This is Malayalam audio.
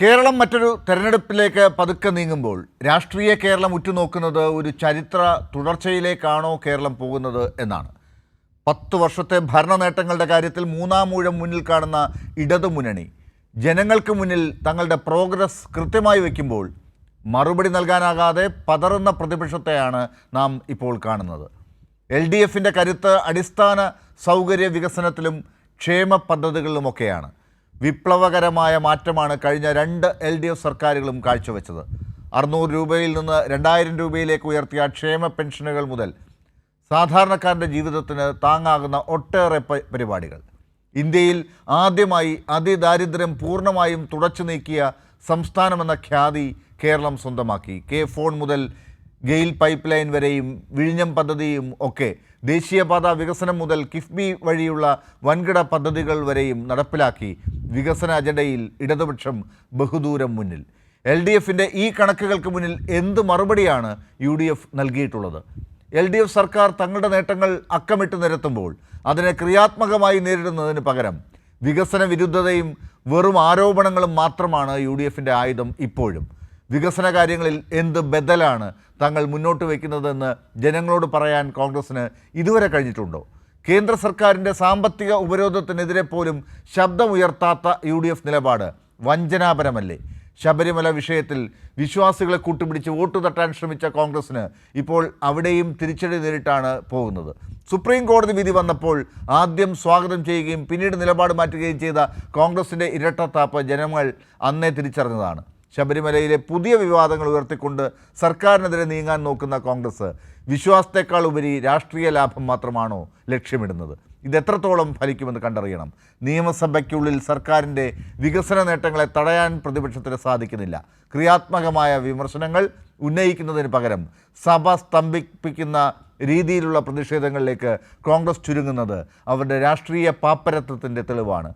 കേരളം മറ്റൊരു തെരഞ്ഞെടുപ്പിലേക്ക് പതുക്കെ നീങ്ങുമ്പോൾ രാഷ്ട്രീയ കേരളം ഉറ്റുനോക്കുന്നത് ഒരു ചരിത്ര തുടർച്ചയിലേക്കാണോ കേരളം പോകുന്നത് എന്നാണ്. പത്ത് വർഷത്തെ ഭരണ നേട്ടങ്ങളുടെ കാര്യത്തിൽ മൂന്നാം ഊഴം മുന്നിൽ കാണുന്ന ഇടതുമുന്നണി ജനങ്ങൾക്ക് മുന്നിൽ തങ്ങളുടെ പ്രോഗ്രസ് കൃത്യമായി വയ്ക്കുമ്പോൾ മറുപടി നൽകാനാകാതെ പതറുന്ന പ്രതിപക്ഷത്തെയാണ് നാം ഇപ്പോൾ കാണുന്നത്. എൽ ഡി എഫിന്റെ കരുത്ത് അടിസ്ഥാന സൗകര്യ വികസനത്തിലും ക്ഷേമ പദ്ധതികളിലുമൊക്കെയാണ്. വിപ്ലവകരമായ മാറ്റമാണ് കഴിഞ്ഞ രണ്ട് എൽ ഡി എഫ് സർക്കാരുകളും കാഴ്ചവെച്ചത്. അറുന്നൂറ് രൂപയിൽ നിന്ന് രണ്ടായിരം രൂപയിലേക്ക് ഉയർത്തിയ ക്ഷേമ പെൻഷനുകൾ മുതൽ സാധാരണക്കാരന്റെ ജീവിതത്തിന് താങ്ങാകുന്ന ഒട്ടേറെ പരിപാടികൾ. ഇന്ത്യയിൽ ആദ്യമായി അതിദാരിദ്ര്യം പൂർണമായും തുടച്ചു നീക്കിയ സംസ്ഥാനമെന്ന ഖ്യാതി കേരളം സ്വന്തമാക്കി. കെ ഫോൺ മുതൽ ഗെയിൽ പൈപ്പ് ലൈൻ വരെയും വിഴിഞ്ഞം പദ്ധതിയും ഒക്കെ ദേശീയപാത വികസനം മുതൽ കിഫ്ബി വഴിയുള്ള വൻകിട പദ്ധതികൾ വരെയും നടപ്പിലാക്കി. വികസന അജണ്ടയിൽ ഇടതുപക്ഷം ബഹുദൂരം മുന്നിൽ. എൽ ഡി എഫിന്റെ ഈ കണക്കുകൾക്ക് മുന്നിൽ എന്ത് മറുപടിയാണ് യു ഡി എഫ് നൽകിയിട്ടുള്ളത്? എൽ ഡി എഫ് സർക്കാർ തങ്ങളുടെ നേട്ടങ്ങൾ അക്കമിട്ട് നിരത്തുമ്പോൾ അതിനെ ക്രിയാത്മകമായി നേരിടുന്നതിന് പകരം വികസന വിരുദ്ധതയും വെറും ആരോപണങ്ങളും മാത്രമാണ് യു ഡി എഫിന്റെ ആയുധം ഇപ്പോഴും. വികസന കാര്യങ്ങളിൽ എന്ത് ബദലാണ് തങ്ങൾ മുന്നോട്ട് വയ്ക്കുന്നതെന്ന് ജനങ്ങളോട് പറയാൻ കോൺഗ്രസിന് ഇതുവരെ കഴിഞ്ഞിട്ടുണ്ടോ? കേന്ദ്ര സർക്കാരിന്റെ സാമ്പത്തിക ഉപരോധത്തിനെതിരെ പോലും ശബ്ദമുയർത്താത്ത യു ഡി എഫ് നിലപാട്. വഞ്ചനാപരമല്ലേ? ശബരിമല വിഷയത്തിൽ വിശ്വാസികളെ കൂട്ടുപിടിച്ച് വോട്ട് തട്ടാൻ ശ്രമിച്ച കോൺഗ്രസിന് ഇപ്പോൾ അവിടെയും തിരിച്ചടി നേരിട്ടാണ് പോകുന്നത്. സുപ്രീം കോടതി വിധി വന്നപ്പോൾ ആദ്യം സ്വാഗതം ചെയ്യുകയും പിന്നീട് നിലപാട് മാറ്റുകയും ചെയ്ത കോൺഗ്രസിന്റെ ഇരട്ടത്താപ്പ് ജനങ്ങൾ അന്നേ തിരിച്ചറിഞ്ഞതാണ്. ശബരിമലയിലെ പുതിയ വിവാദങ്ങൾ ഉയർത്തിക്കൊണ്ട് സർക്കാരിനെതിരെ നീങ്ങാൻ നോക്കുന്ന കോൺഗ്രസ് വിശ്വാസത്തെക്കാൾ ഉപരി രാഷ്ട്രീയ ലാഭം മാത്രമാണോ ലക്ഷ്യമിടുന്നത്? ഇത് എത്രത്തോളം ഫലിക്കുമെന്ന് കണ്ടറിയണം. നിയമസഭയ്ക്കുള്ളിൽ സർക്കാരിന്റെ വികസന നേട്ടങ്ങളെ തടയാൻ പ്രതിപക്ഷത്തിന് സാധിക്കുന്നില്ല. ക്രിയാത്മകമായ വിമർശനങ്ങൾ ഉന്നയിക്കുന്നതിന് പകരം സഭ സ്തംഭിപ്പിക്കുന്ന രീതിയിലുള്ള പ്രതിഷേധങ്ങളിലേക്ക് കോൺഗ്രസ് ചുരുങ്ങുന്നത് അവരുടെ രാഷ്ട്രീയ പാപ്പരത്വത്തിന്റെ തെളിവാണ്.